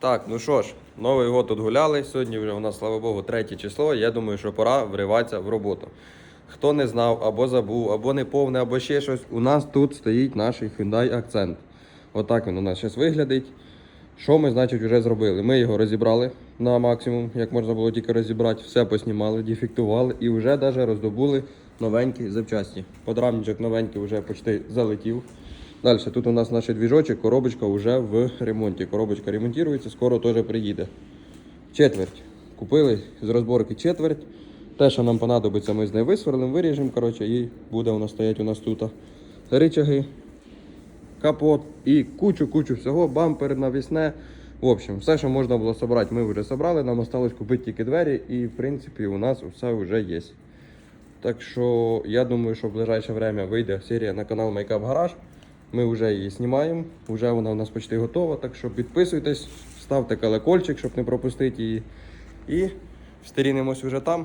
Так, ну що ж, Новий год тут гуляли. Сьогодні вже у нас, слава Богу, третє число. Я думаю, що пора вриватися в роботу. Хто не знав, або забув, або не повне, або ще щось, у нас тут стоїть наш Hyundai Accent. Отак він у нас зараз виглядить. Що ми, значить, вже зробили? Ми його розібрали на максимум, як можна було тільки розібрати, все поснімали, дефектували і вже навіть роздобули новенькі запчасті. Подрамничок новенький вже почти залетів. Далі, тут у нас наш двіжочок, коробочка вже в ремонті. Коробочка ремонтується, скоро теж приїде. Четверть. Купили з розборки четверть. Те, що нам понадобиться, ми з нею висверлимо, виріжемо, коротше, і буде воно стоять у нас тут. Ричаги, капот і кучу-кучу всього, бампер навісне. В общем, все, що можна було зібрати, ми вже зібрали. Нам осталось купити тільки двері, і в принципі у нас все вже є. Так що я думаю, що в ближайше время вийде серія на канал Makeup Garage. Ми вже її знімаємо, вже вона у нас почти готова. Так що підписуйтесь, ставте колокольчик, щоб не пропустити її. І встрінемось вже там.